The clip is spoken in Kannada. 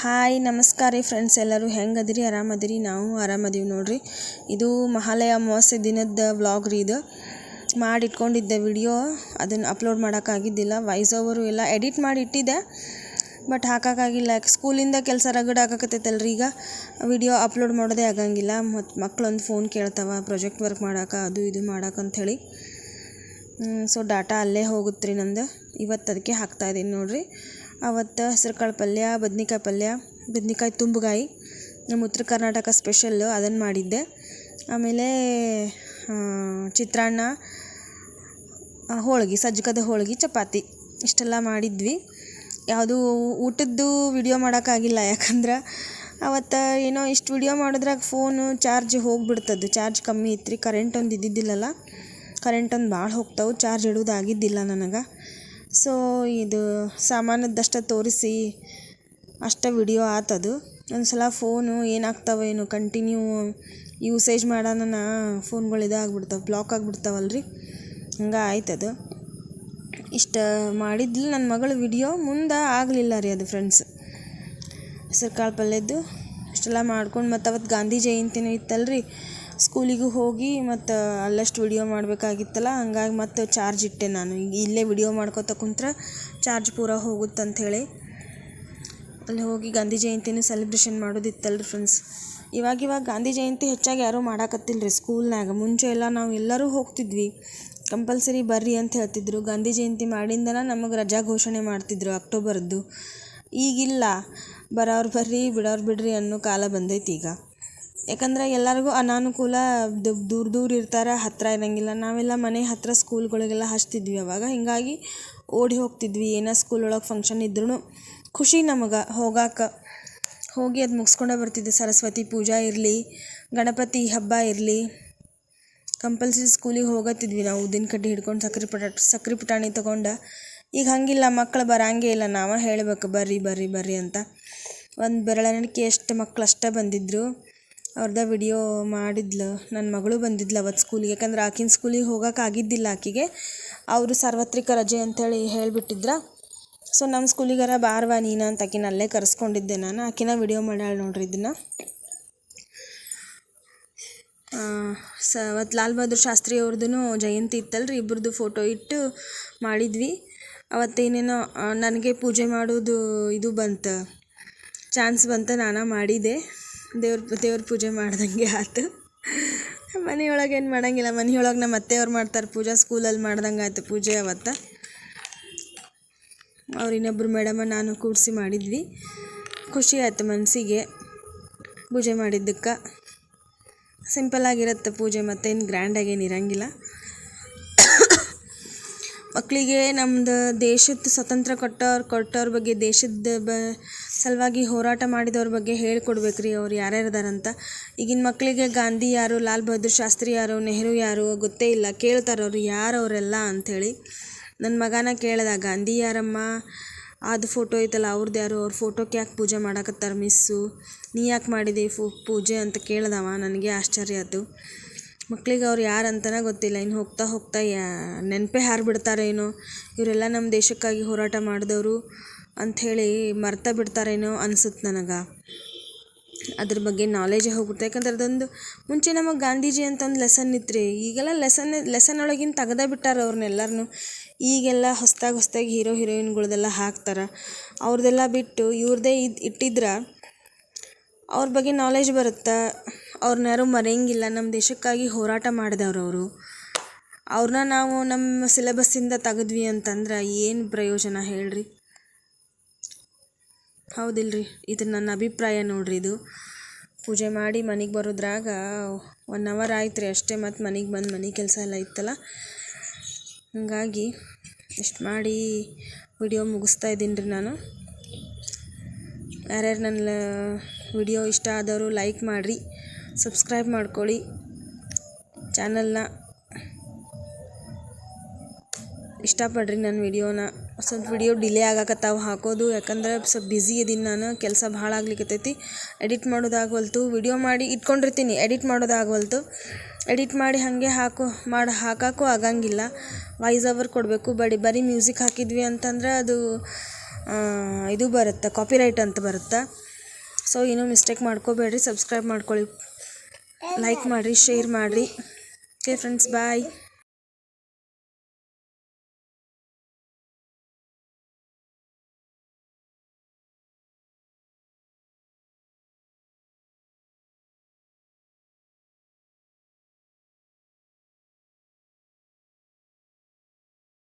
ಹಾಯ್, ನಮಸ್ಕಾರ ರೀ ಫ್ರೆಂಡ್ಸ್ ಎಲ್ಲರೂ. ಹೆಂಗೆ ಅದಿರಿ ಆರಾಮದಿರಿ? ನಾವು ಆರಾಮದೀವಿ ನೋಡ್ರಿ. ಇದು ಮಹಾಲಯ ಅಮಾವಾಸ್ಯೆ ದಿನದ ವ್ಲಾಗ್ ರೀ ಇದು. ಮಾಡಿ ಇಟ್ಕೊಂಡಿದ್ದೆ ವಿಡಿಯೋ ಅದನ್ನು ಅಪ್ಲೋಡ್ ಮಾಡೋಕ್ಕಾಗಿದ್ದಿಲ್ಲ. ವಾಯ್ಸ್ ಓವರು ಎಲ್ಲ ಎಡಿಟ್ ಮಾಡಿ ಇಟ್ಟಿದ್ದೆ ಬಟ್ ಹಾಕೋಕ್ಕಾಗಿಲ್ಲ ಸ್ಕೂಲಿಂದ ಕೆಲಸ ರಗಡ್ ಆಗಾಕತ್ತೈತಲ್ರಿ ಈಗ. ವಿಡಿಯೋ ಅಪ್ಲೋಡ್ ಮಾಡೋದೇ ಆಗಂಗಿಲ್ಲ. ಮತ್ತು ಮಕ್ಳೊಂದು ಫೋನ್ ಕೇಳ್ತಾವ ಪ್ರಾಜೆಕ್ಟ್ ವರ್ಕ್ ಮಾಡೋಕೆ, ಅದು ಇದು ಮಾಡೋಕೆ ಅಂಥೇಳಿ ಸೊ ಡಾಟಾ ಅಲ್ಲೇ ಹೋಗುತ್ತೆ ರೀ ನಂದು. ಇವತ್ತು ಅದಕ್ಕೆ ಹಾಕ್ತಾಯಿದ್ದೀನಿ ನೋಡಿರಿ. ಅವತ್ತು ಹೆಸ್ರುಕಾಳು ಪಲ್ಯ, ಬದ್ನಿಕಾಯಿ ಪಲ್ಯ, ಬದ್ನಿಕಾಯಿ ತುಂಬಗಾಯಿ, ನಮ್ಮ ಉತ್ತರ ಕರ್ನಾಟಕ ಸ್ಪೆಷಲ್ಲು ಅದನ್ನು ಮಾಡಿದ್ದೆ. ಆಮೇಲೆ ಚಿತ್ರಾನ್ನ ಹೋಳ್ಗೆ ಸಜ್ಜಕದ ಹೋಳ್ಗೆ, ಚಪಾತಿ, ಇಷ್ಟೆಲ್ಲ ಮಾಡಿದ್ವಿ. ಯಾವುದೂ ಊಟದ್ದು ವಿಡಿಯೋ ಮಾಡೋಕ್ಕಾಗಿಲ್ಲ, ಯಾಕಂದ್ರೆ ಅವತ್ತು ಏನೋ ಇಷ್ಟು ವಿಡಿಯೋ ಮಾಡಿದ್ರಾಗ ಫೋನು ಚಾರ್ಜ್ ಹೋಗಿಬಿಡ್ತದ್ದು. ಚಾರ್ಜ್ ಕಮ್ಮಿ ಇತ್ತು ರೀ ಕರೆಂಟ್ ಒಂದು ಇದ್ದಿದ್ದಿಲ್ಲಲ್ಲ ಕರೆಂಟ್ ಒಂದು ಭಾಳ ಹೋಗ್ತಾವೆ ಚಾರ್ಜ್ ಇಡೋದು ಆಗಿದ್ದಿಲ್ಲ ನನಗೆ. ಸೊ ಇದು ಸಾಮಾನದ್ದಷ್ಟೇ ತೋರಿಸಿ, ಅಷ್ಟೇ ವಿಡಿಯೋ ಆತದು. ಒಂದು ಸಲ ಫೋನು ಏನಾಗ್ತಾವೆ ಏನು ಕಂಟಿನ್ಯೂ ಯೂಸೇಜ್ ಮಾಡೋಣ ಫೋನ್ಗಳು ಇದಾಗ್ಬಿಡ್ತಾವೆ ಬ್ಲಾಕ್ ಆಗಿಬಿಡ್ತಾವಲ್ರಿ. ಹಂಗೆ ಆಯ್ತದು. ಇಷ್ಟು ಮಾಡಿದ್ಲು ನನ್ನ ಮಗಳ ವಿಡಿಯೋ ಮುಂದೆ ಆಗಲಿಲ್ಲ ರೀ ಅದು ಫ್ರೆಂಡ್ಸ್ ಹೆಸರು ಕಾಳು ಪಲ್ಯದ್ದು, ಇಷ್ಟೆಲ್ಲ ಮಾಡ್ಕೊಂಡು ಮತ್ತು ಅವತ್ತು ಗಾಂಧಿ ಜಯಂತಿನೂ ಇತ್ತಲ್ರಿ. ಸ್ಕೂಲಿಗೂ ಹೋಗಿ ಮತ್ತು ಅಲ್ಲಷ್ಟು ವಿಡಿಯೋ ಮಾಡಬೇಕಾಗಿತ್ತಲ್ಲ, ಹಂಗಾಗಿ ಮತ್ತು ಚಾರ್ಜ್ ಇಟ್ಟೆ ನಾನು. ಇಲ್ಲೇ ವಿಡಿಯೋ ಮಾಡ್ಕೋತ ಕುಂತ್ರೆ ಚಾರ್ಜ್ ಪೂರ ಹೋಗುತ್ತಂಥೇಳಿ ಅಲ್ಲಿ ಹೋಗಿ ಗಾಂಧಿ ಜಯಂತಿನೂ ಸೆಲೆಬ್ರೇಷನ್ ಮಾಡೋದಿತ್ತಲ್ರಿ ಫ್ರೆಂಡ್ಸ್ ಇವಾಗ ಇವಾಗ ಗಾಂಧಿ ಜಯಂತಿ ಹೆಚ್ಚಾಗಿ ಯಾರೂ ಮಾಡಾಕತ್ತಿಲ್ಲ ರೀ ಸ್ಕೂಲ್ನಾಗ ಮುಂಚೆ ಎಲ್ಲ ನಾವು ಎಲ್ಲರೂ ಹೋಗ್ತಿದ್ವಿ. ಕಂಪಲ್ಸರಿ ಬರ್ರಿ ಅಂತ ಹೇಳ್ತಿದ್ರು. ಗಾಂಧಿ ಜಯಂತಿ ಮಾಡಿಂದನ ನಮಗೆ ರಜಾ ಘೋಷಣೆ ಮಾಡ್ತಿದ್ರು ಅಕ್ಟೋಬರ್ದು. ಈಗಿಲ್ಲ. ಬರೋರು ಬರ್ರಿ, ಬಿಡೋರು ಬಿಡ್ರಿ ಅನ್ನೋ ಕಾಲ ಬಂದೈತಿ ಈಗ. ಯಾಕಂದ್ರೆ ಎಲ್ಲರಿಗೂ ಅನಾನುಕೂಲ ದೂರ ದೂರ ಇರ್ತಾರೆ ಹತ್ತಿರ ಇರಂಗಿಲ್ಲ. ನಾವೆಲ್ಲ ಮನೆ ಹತ್ತಿರ ಸ್ಕೂಲ್ಗಳಿಗೆಲ್ಲ ಹಚ್ತಿದ್ವಿ ಅವಾಗ. ಹೀಗಾಗಿ ಓಡಿ ಹೋಗ್ತಿದ್ವಿ. ಏನೋ ಸ್ಕೂಲ್ ಒಳಗೆ ಫಂಕ್ಷನ್ ಇದ್ರೂ ಖುಷಿ ನಮಗೆ. ಹೋಗಾಕ, ಹೋಗಿ ಅದು ಮುಗಿಸ್ಕೊಂಡೇ ಬರ್ತಿದ್ದೆ ಸರಸ್ವತಿ ಪೂಜಾ ಇರಲಿ, ಗಣಪತಿ ಹಬ್ಬ ಇರಲಿ. ಕಂಪಲ್ಸರಿ ಸ್ಕೂಲಿಗೆ ಹೋಗತ್ತಿದ್ವಿ ನಾವು. ಉದ್ದಿನ ಕಡ್ಡಿ ಹಿಡ್ಕೊಂಡು ಸಕ್ರೆ ಪುಟ, ಸಕ್ರೆ ಪುಟಾಣಿ ತೊಗೊಂಡು. ಈಗ ಹಾಗಿಲ್ಲ ಮಕ್ಕಳು ಬರಂಗೇ ಇಲ್ಲ. ನಾವು ಹೇಳಬೇಕು, ಬರ್ರಿ ಬರ್ರಿ ಬರ್ರಿ ಅಂತ. ಒಂದು ಬೆರಳೆಣಿಕೆ ಎಷ್ಟು ಮಕ್ಕಳು ಅಷ್ಟೇ ಬಂದಿದ್ದರು ಅವ್ರದ್ದು ವಿಡಿಯೋ ಮಾಡಿದ್ಲು. ನನ್ನ ಮಗಳು ಬಂದಿದ್ಲು ಅವತ್ತು ಸ್ಕೂಲಿಗೆ ಯಾಕಂದ್ರೆ ಆಕಿನ ಸ್ಕೂಲಿಗೆ ಹೋಗೋಕೆ ಆಗಿದ್ದಿಲ್ಲ ಆಕಿಗೆ. ಅವರು ಸಾರ್ವತ್ರಿಕ ರಜೆ ಅಂಥೇಳಿ ಹೇಳಿಬಿಟ್ಟಿದ್ರ. ಸೊ ನಮ್ಮ ಸ್ಕೂಲಿಗಾರ ಬಾರ್ವಾ ನೀನು ಅಂತ ಆಕಿನ ಅಲ್ಲೇ ಕರೆಸ್ಕೊಂಡಿದ್ದೆ ನಾನು. ಆಕಿನ ವಿಡಿಯೋ ಮಾಡ್ಯಾಳ ನೋಡ್ರಿ ಇದನ್ನ ಸ ಅವತ್ತು ಲಾಲ್ ಬಹದ್ದೂರ್ ಶಾಸ್ತ್ರಿ ಅವ್ರದ್ದು ಜಯಂತಿ ಇತ್ತಲ್ರಿ. ಇಬ್ಬರದು ಫೋಟೋ ಇಟ್ಟು ಮಾಡಿದ್ವಿ. ಅವತ್ತೇನೇನೋ ನನಗೆ ಪೂಜೆ ಮಾಡೋದು ಇದು ಬಂತು ಚಾನ್ಸ್ ಬಂತು ನಾನು ಮಾಡಿದೆ. ದೇವ್ರ ದೇವ್ರ ಪೂಜೆ ಮಾಡ್ದಂಗೆ ಆಯ್ತು ಮನೆಯೊಳಗೆ ಏನು ಮಾಡೋಂಗಿಲ್ಲ, ಮನೆಯೊಳಗೆ ನಮ್ಮ ಅತ್ತೆಯವ್ರು ಮಾಡ್ತಾರೆ ಪೂಜೆ ಸ್ಕೂಲಲ್ಲಿ ಮಾಡ್ದಂಗೆ ಆಯ್ತು ಪೂಜೆ ಅವತ್ತು. ಅವ್ರು ಇನ್ನೊಬ್ಬರು ಮೇಡಮ ನಾನು ಕೂಡಿಸಿ ಮಾಡಿದ್ವಿ. ಖುಷಿ ಆಯ್ತು ಮನಸ್ಸಿಗೆ ಪೂಜೆ ಮಾಡಿದ್ದಕ್ಕೆ. ಸಿಂಪಲ್ಲಾಗಿರುತ್ತೆ ಪೂಜೆ ಮತ್ತೇನು ಗ್ರ್ಯಾಂಡಾಗೇನು ಇರಂಗಿಲ್ಲ. ಮಕ್ಕಳಿಗೆ ನಮ್ದು ದೇಶದ ಸ್ವತಂತ್ರ ಕೊಟ್ಟವ್ರು, ಕೊಟ್ಟವ್ರ ಬಗ್ಗೆ, ದೇಶದ ಬ, ಸಲುವಾಗಿ ಹೋರಾಟ ಮಾಡಿದವ್ರ ಬಗ್ಗೆ ಹೇಳ್ಕೊಡ್ಬೇಕು ರೀ ಅವ್ರು ಯಾರ್ಯಾರು ಇದಾರಂತ ಈಗಿನ ಮಕ್ಕಳಿಗೆ ಗಾಂಧಿ ಯಾರು, ಲಾಲ್ ಬಹದ್ದೂರ್ ಶಾಸ್ತ್ರಿ ಯಾರು, ನೆಹರು ಯಾರು ಗೊತ್ತೇ ಇಲ್ಲ. ಕೇಳ್ತಾರೆ ಅವರು ಯಾರು ಅವರೆಲ್ಲ ಅಂಥೇಳಿ ನನ್ನ ಮಗನ ಕೇಳ್ದ, ಗಾಂಧಿ ಯಾರಮ್ಮ? ಅದು ಫೋಟೋ ಐತಲ್ಲ ಅವ್ರದ್ದು ಯಾರು? ಅವ್ರ ಫೋಟೋಕ್ಕೆ ಯಾಕೆ ಪೂಜೆ ಮಾಡಕತ್ತಾರೆ ಮಿಸ್ಸು? ನೀ ಯಾಕೆ ಮಾಡಿದೆ ಫು, ಪೂಜೆ ಅಂತ ಕೇಳ್ದವ? ನನಗೆ ಆಶ್ಚರ್ಯ ಆಯ್ತು ಮಕ್ಳಿಗೆ ಅವ್ರು ಯಾರು ಅಂತನೇ ಗೊತ್ತಿಲ್ಲ. ಇನ್ನು ಹೋಗ್ತಾ ಹೋಗ್ತಾ ಯಾ ನೆನಪೇ ಹಾರಿಬಿಡ್ತಾರೇನೋ ಇವರೆಲ್ಲ ನಮ್ಮ ದೇಶಕ್ಕಾಗಿ ಹೋರಾಟ ಮಾಡಿದವರು ಅಂಥೇಳಿ ಮರ್ತಾ ಬಿಡ್ತಾರೇನೋ ಅನ್ಸುತ್ತೆ ನನಗೆ. ಅದ್ರ ಬಗ್ಗೆ ನಾಲೇಜೇ ಹೋಗ್ಬಿಡ್ತು. ಯಾಕಂದ್ರೆ ಅದೊಂದು ಮುಂಚೆ ನಮಗೆ ಗಾಂಧೀಜಿ ಅಂತ ಒಂದು ಲೆಸನ್ ಇತ್ತು ರೀ ಈಗೆಲ್ಲ ಲೆಸನ್ ಲೆಸನ್ ಒಳಗಿನ ತೆಗ್ದೇ ಬಿಟ್ಟಾರೆ ಅವ್ರನ್ನೆಲ್ಲರನ್ನೂ ಈಗೆಲ್ಲ ಹೊಸ್ದಾಗಿ ಹೊಸ್ದಾಗಿ ಹೀರೋ ಹೀರೋಯಿನ್ಗಳ್ದೆಲ್ಲ ಹಾಕ್ತಾರೆ. ಅವ್ರದ್ದೆಲ್ಲ ಬಿಟ್ಟು ಇವ್ರದ್ದೇ ಇದು ಇಟ್ಟಿದ್ರೆ ಅವ್ರ ಬಗ್ಗೆ ನಾಲೆಜ್ ಬರುತ್ತೆ. ಅವ್ರನ್ನ ಯಾರೂ ಮರೆಯಂಗಿಲ್ಲ. ನಮ್ಮ ದೇಶಕ್ಕಾಗಿ ಹೋರಾಟ ಮಾಡಿದವ್ರು ಅವರು. ಅವ್ರನ್ನ ನಾವು ನಮ್ಮ ಸಿಲೆಬಸ್ಸಿಂದ ತೆಗೆದ್ವಿ ಅಂತಂದ್ರೆ ಏನು ಪ್ರಯೋಜನ ಹೇಳ್ರಿ? ಹೌದಿಲ್ರಿ. ಇದು ನನ್ನ ಅಭಿಪ್ರಾಯ ನೋಡ್ರಿ ಇದು. ಪೂಜೆ ಮಾಡಿ ಮನೆಗೆ ಬರೋದ್ರಾಗ ಒನ್ ಅವರ್ ಆಯ್ತು ರೀ ಅಷ್ಟೇ ಮತ್ತು ಮನೆಗೆ ಬಂದು ಮನೆ ಕೆಲಸ ಎಲ್ಲ ಇತ್ತಲ್ಲ. ಹಾಗಾಗಿ ಇಷ್ಟು ಮಾಡಿ ವಿಡಿಯೋ ಮುಗಿಸ್ತಾ ಇದ್ದೀನಿ ರೀ ನಾನು. ಯಾರ್ಯಾರು ನನ್ನ ವಿಡಿಯೋ ಇಷ್ಟ ಆದವರು ಲೈಕ್ ಮಾಡಿರಿ, ಸಬ್ಸ್ಕ್ರೈಬ್ ಮಾಡ್ಕೊಳ್ಳಿ ಚಾನಲ್ನ. ಇಷ್ಟಪಡ್ರಿ ನನ್ನ ವಿಡಿಯೋನ. ಸ್ವಲ್ಪ ವಿಡಿಯೋ ಡಿಲೇ ಆಗಕತ್ತಾವ, ಹಾಕೋದು. ಯಾಕಂದ್ರೆ ಸ್ವಲ್ಪ ಬ್ಯುಸಿ ಇದೀನಿ ನಾನು, ಕೆಲಸ ಭಾಳ ಆಗ್ಲಿಕ್ಕತ್ತೈತಿ ಎಡಿಟ್ ಮಾಡೋದಾಗವಲ್ತು, ವಿಡಿಯೋ ಮಾಡಿ ಇಟ್ಕೊಂಡಿರ್ತೀನಿ ಎಡಿಟ್ ಮಾಡೋದಾಗವಲ್ತು. ಎಡಿಟ್ ಮಾಡಿ ಹಾಗೆ ಹಾಕೋ, ಮಾಡಿ ಹಾಕೋಕ್ಕೂ ಆಗಂಗಿಲ್ಲ. ವಾಯ್ಸ್ ಓವರ್ ಕೊಡಬೇಕು, ಬಡಿ, ಬರೀ ಮ್ಯೂಸಿಕ್ ಹಾಕಿದ್ವಿ ಅಂತಂದ್ರೆ ಅದು ಇದು ಬರುತ್ತೆ ಕಾಪಿರೈಟ್ ಅಂತ ಬರುತ್ತೆ. ಸೊ ಏನೂ ಮಿಸ್ಟೇಕ್ ಮಾಡ್ಕೋಬೇಡ್ರಿ ಸಬ್ಸ್ಕ್ರೈಬ್ ಮಾಡ್ಕೊಳ್ಳಿ. ಲೈಕ್ ಮಾಡಿರಿ ಶೇರ್ ಮಾಡಿರಿ. Okay friends bye